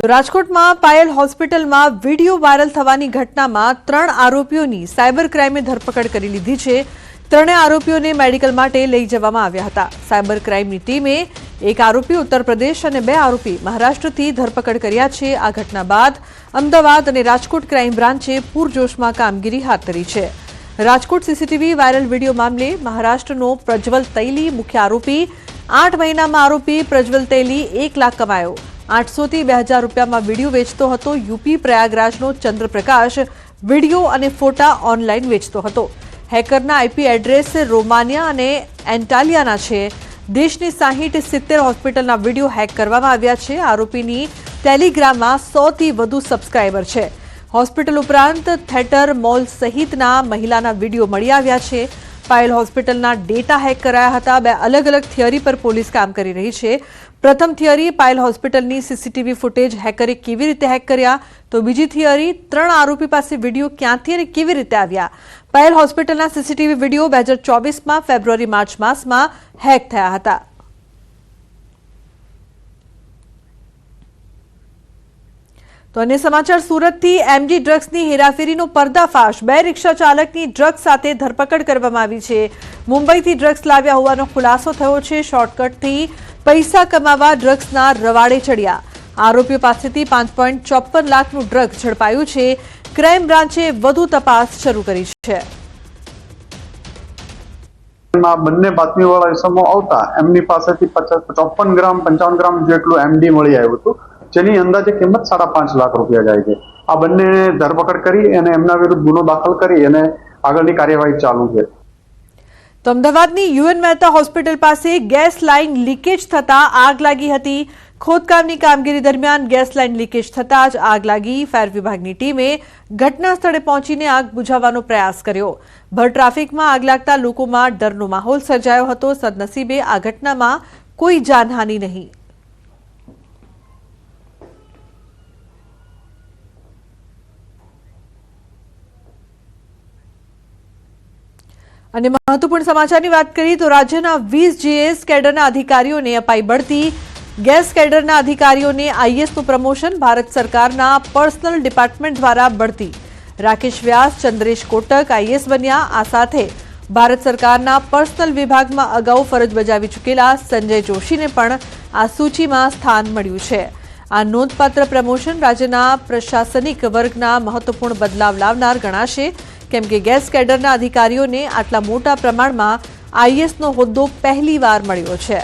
તો રાજકોટમાં પાયલ હોસ્પિટલમાં વીડિયો વાયરલ થવાની ઘટનામાં ત્રણ આરોપીઓની સાયબર ક્રાઇમે ધરપકડ કરી લીધી છે. ત્રણેય આરોપીઓને મેડિકલ માટે લઈ જવામાં આવ્યા હતા. સાયબર ક્રાઇમની ટીમે એક આરોપી ઉત્તર પ્રદેશ અને બે આરોપી મહારાષ્ટ્રથી ધરપકડ કર્યા છે. આ ઘટના બાદ અમદાવાદ અને રાજકોટ ક્રાઇમ બ્રાન્ચે પૂરજોશમાં કામગીરી હાથ ધરી છે. રાજકોટ સીસીટીવી વાયરલ વીડિયો મામલે મહારાષ્ટ્રનો પ્રજ્વલ તૈલી મુખ્ય આરોપી, આઠ મહિનામાં આરોપી પ્રજ્વલ તૈલી એક લાખ કમાયો. આઠસોથી બે હજાર રૂપિયામાં વીડિયો વેચતો હતો. યુપી પ્રયાગરાજનો ચંદ્રપ્રકાશ વીડિયો અને ફોટા ઓનલાઈન વેચતો હતો. હેકરના આઈપી એડ્રેસ રોમાનિયા અને એન્ટાલિયાના છે. દેશની સાહીઠ સિત્તેર હોસ્પિટલના વીડિયો હેક કરવામાં આવ્યા છે. આરોપીની ટેલિગ્રામમાં સોથી વધુ સબસ્ક્રાઈબર છે. હોસ્પિટલ ઉપરાંત થિયેટર મોલ સહિતના મહિલાના વીડિયો મળી આવ્યા છે. પાયલ હોસ્પિટલના ડેટા હેક કરાયા હતા. બે અલગ અલગ થિયરી પર પોલીસ કામ કરી રહી છે. પ્રથમ થિયરી, પાયલ હોસ્પિટલની સીસીટીવી ફૂટેજ હેકરે કેવી રીતે હેક કર્યા? તો બીજી થિયરી, ત્રણ આરોપી પાસે વીડિયો ક્યાંથી અને કેવી રીતે આવ્યા? પાયલ હોસ્પિટલના સીસીટીવી વીડિયો બે હજાર ચોવીસમાં, ફેબ્રુઆરી, માર્ચ માસમાં હેક થયા હતા. તો અન્ય સમાચાર સુરતથી એમજી ડ્રગ્સની હેરાફેરીનો પર્દાફાશ. બે રિક્ષા ચાલકની ડ્રગ્સ સાથે ધરપકડ કરવામાં આવી છે. મુંબઈથી ડ્રગ્સ લાવ્યા હોવાનો ખુલાસો થયો છે. શોર્ટકટથી પૈસા કમાવા ડ્રગ્સના રવાડે ચડ્યા. આરોપીઓ પાસેથી પાંચ પોઈન્ટ ચોપન લાખનું ડ્રગ્સ ઝડપાયું છે. ક્રાઇમ બ્રાન્ચે વધુ તપાસ શરૂ કરી છે. બંને બાતમીવાળા ઇસમો આવતા એમની પાસેથી પચાસ ચોપન ગ્રામ, પંચાવન ગ્રામ જેટલું એમડી મળી આવ્યું હતું. જેની અંદાજે કિંમત સાડા પાંચ લાખ રૂપિયા જાય છે. આ બંને ધરપકડ કરી અને એમના વિરુદ્ધ ગુનો દાખલ કરી અને આગળની કાર્યવાહી ચાલુ છે. તો અમદાવાદની યુએન મહેતા હોસ્પિટલ પાસે ગેસ લાઇન લીકેજ થતા આગ લાગી હતી. ખોદકામની કામગીરી દરમિયાન ગેસ લાઇન લીકેજ થતાં જ આગ લાગી. ફાયર વિભાગની ટીમે ઘટના સ્થળે પહોંચીને આગ બુઝાવવાનો પ્રયાસ કર્યો. ભર ટ્રાફિકમાં આગ લાગતા લોકોમાં ડરનો માહોલ સર્જાયો હતો. સદનસીબે આ ઘટનામાં કોઈ જાનહાનિ નહીં. અને મહત્વપૂર્ણ સમાચારની વાત કરીએ તો રાજ્યના વીસ જીએસ કેડરના અધિકારીઓને અપાઈ બઢતી. ગેસ કેડરના અધિકારીઓને આઈએસનું પ્રમોશન ભારત સરકારના પર્સનલ ડિપાર્ટમેન્ટ દ્વારા બઢતી. રાકેશ વ્યાસ, ચંદ્રેશ કોટક આઈએસ બન્યા. આ સાથે ભારત સરકારના પર્સનલ વિભાગમાં અગાઉ ફરજ બજાવી ચૂકેલા સંજય જોશીને પણ આ સૂચિમાં સ્થાન મળ્યું છે. આ નોંધપાત્ર પ્રમોશન રાજ્યના પ્રશાસનિક વર્ગના મહત્વપૂર્ણ બદલાવ લાવનાર ગણાશે. કેમ કે ગેસ કેડરના અધિકારીઓને આટલા મોટા પ્રમાણમાં આઈએસનો હોદ્દો પહેલીવાર મળ્યો છે.